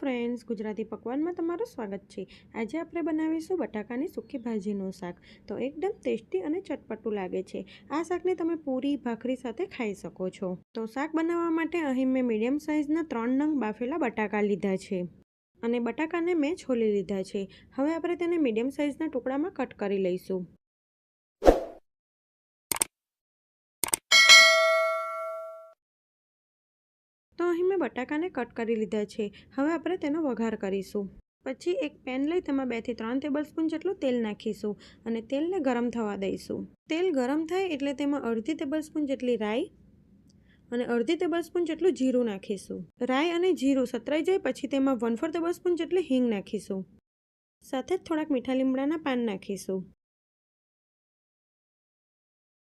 Friends, Gujarati પકવાનમાં તમારું સ્વાગત છે. આજે આપણે બનાવીશું બટાકાની સૂકી ભાજીનું શાક. તો એકદમ ટેસ્ટી અને ચટપટું લાગે છે. આ શાકને તમે પૂરી ભાખરી સાથે ખાઈ શકો છો. તો શાક બનાવવા માટે અહીં મેં મીડિયમ સાઇઝના ત્રણ નંગ બાફેલા બટાકા લીધા છે. અને બટાકાને મેં છોલી લીધા છે. હવે આપણે તેને મીડિયમ સાઇઝના ટુકડામાં કટ કરી લઈશું. તો અહીં મેં બટાકાને કટ કરી લીધા છે. હવે આપણે તેનો વઘાર કરીશું. પછી એક પેન લઈ તેમાં બેથી ત્રણ ટેબલ સ્પૂન જેટલું તેલ નાખીશું અને તેલને ગરમ થવા દઈશું. તેલ ગરમ થાય એટલે તેમાં અડધી ટેબલ સ્પૂન જેટલી રાઈ અને અડધી ટેબલ સ્પૂન જેટલું જીરું નાખીશું. રાઈ અને જીરું સતરાઈ જાય પછી તેમાં વન ફોર ટેબલ સ્પૂન જેટલી હિંગ નાખીશું. સાથે જ થોડાક મીઠા લીમડાના પાન નાખીશું.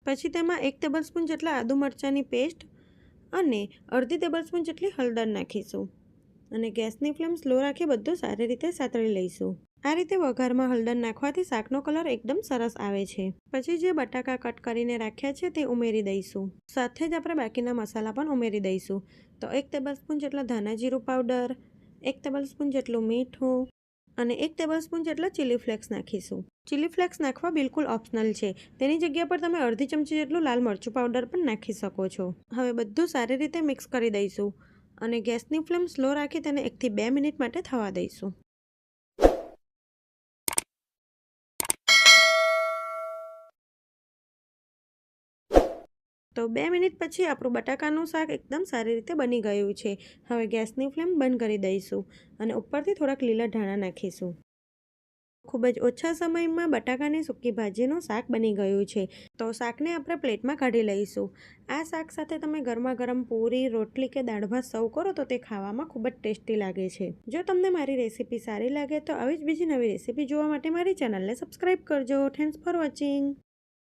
પછી તેમાં એક ટેબલ સ્પૂન જેટલા આદુ મરચાંની પેસ્ટ અને અડધી ટેબલ સ્પૂન જેટલી હળદર નાખીશું. અને ગેસની ફ્લેમ સ્લો રાખી બધું સારી રીતે સાતળી લઈશું. આ રીતે વઘારમાં હળદર નાખવાથી શાકનો કલર એકદમ સરસ આવે છે. પછી જે બટાકા કટ કરીને રાખ્યા છે તે ઉમેરી દઈશું. સાથે જ આપણે બાકીના મસાલા પણ ઉમેરી દઈશું. તો એક ટેબલ સ્પૂન જેટલા ધાણા જીરું પાવડર, એક ટેબલ સ્પૂન જેટલું મીઠું અને એક ટેબલ સ્પૂન જેટલા ચીલી ફ્લેક્સ નાખીશું. ચીલી ફ્લેક્સ નાખવા બિલકુલ ઓપ્શનલ છે. તેની જગ્યા પર તમે અડધી ચમચી જેટલું લાલ મરચું પાવડર પણ નાખી શકો છો. હવે બધું સારી રીતે મિક્સ કરી દઈશું અને ગેસની ફ્લેમ સ્લો રાખી તેને એકથી બે મિનિટ માટે થવા દઈશું. તો બે મિનિટ પછી આપણું બટાકાનું શાક એકદમ સારી રીતે બની ગયું છે. હવે ગેસની ફ્લેમ બંધ કરી દઈશું અને ઉપરથી થોડાક લીલા ધાણા નાખીશું. ખૂબ જ ઓછા સમયમાં બટાકાની સૂકી ભાજીનું શાક બની ગયું છે. તો શાકને આપણે પ્લેટમાં કાઢી લઈશું. આ શાક સાથે તમે ગરમા ગરમ પૂરી, રોટલી કે દાળ ભાત સર્વ કરો તો તે ખાવામાં ખૂબ જ ટેસ્ટી લાગે છે. જો તમને મારી રેસીપી સારી લાગે તો આવી જ બીજી નવી રેસીપી જોવા માટે મારી ચેનલને સબસ્ક્રાઈબ કરજો. Thanks for watching